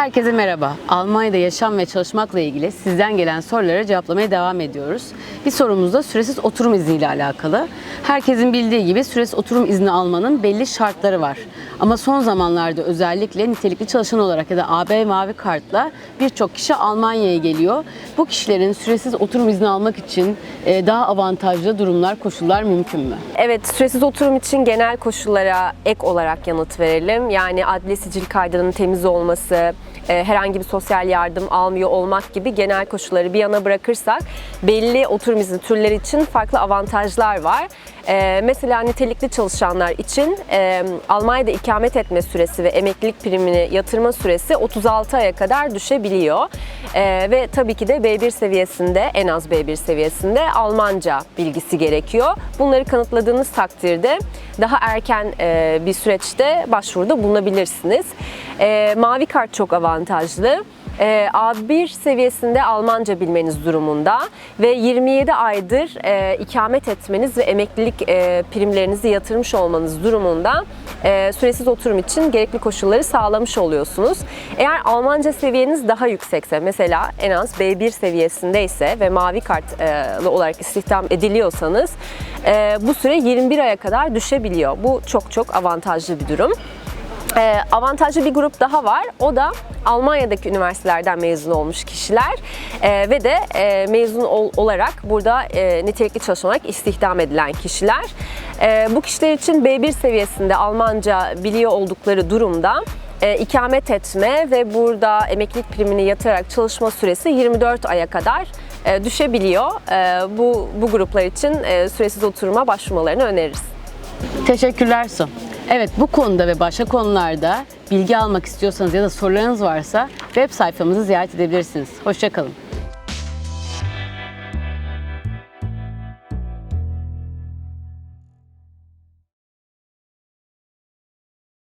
Herkese merhaba. Almanya'da yaşam ve çalışmakla ilgili sizden gelen sorulara cevaplamaya devam ediyoruz. Bir sorumuz da süresiz oturum izni ile alakalı. Herkesin bildiği gibi süresiz oturum izni almanın belli şartları var. Ama son zamanlarda özellikle nitelikli çalışan olarak ya da AB mavi kartla birçok kişi Almanya'ya geliyor. Bu kişilerin süresiz oturum izni almak için e, daha avantajlı durumlar, koşullar mümkün mü? Evet, süresiz oturum için genel koşullara ek olarak yanıt verelim. Yani adli sicil kaydının temiz olması, e, herhangi bir sosyal yardım almıyor olmak gibi genel koşulları bir yana bırakırsak belli oturum izni türleri için farklı avantajlar var. E, Mesela nitelikli çalışanlar için Almanya'da ikamet etme süresi ve emeklilik primini yatırma süresi 36 aya kadar düşebiliyor. E, Ve tabii ki de B1 seviyesinde, en az B1 seviyesinde Almanca bilgisi gerekiyor. Bunları kanıtladığınız takdirde daha erken e, bir süreçte başvuruda bulunabilirsiniz. E, Mavi kart çok avantajlı. E, A1 seviyesinde Almanca bilmeniz durumunda ve 27 aydır e, ikamet etmeniz ve emeklilik e, primlerinizi yatırmış olmanız durumunda e, süresiz oturum için gerekli koşulları sağlamış oluyorsunuz. Eğer Almanca seviyeniz daha yüksekse mesela en az B1 seviyesindeyse ve mavi kartlı olarak istihdam ediliyorsanız bu süre 21 aya kadar düşebiliyor. Bu çok çok avantajlı bir durum. Ee, avantajlı bir grup daha var. O da Almanya'daki üniversitelerden mezun olmuş kişiler Ee, ve de e, mezun ol- olarak burada e, nitelikli çalışan olarak istihdam edilen kişiler. Ee, bu kişiler için B1 seviyesinde Almanca biliyor oldukları durumda e, ikamet etme ve burada emeklilik primini yatırarak çalışma süresi 24 aya kadar e, düşebiliyor. E, bu bu gruplar için e, süresiz oturuma başvurmalarını öneririz. Teşekkürler Su. Evet bu konuda ve başka konularda bilgi almak istiyorsanız ya da sorularınız varsa web sayfamızı ziyaret edebilirsiniz. Hoşçakalın.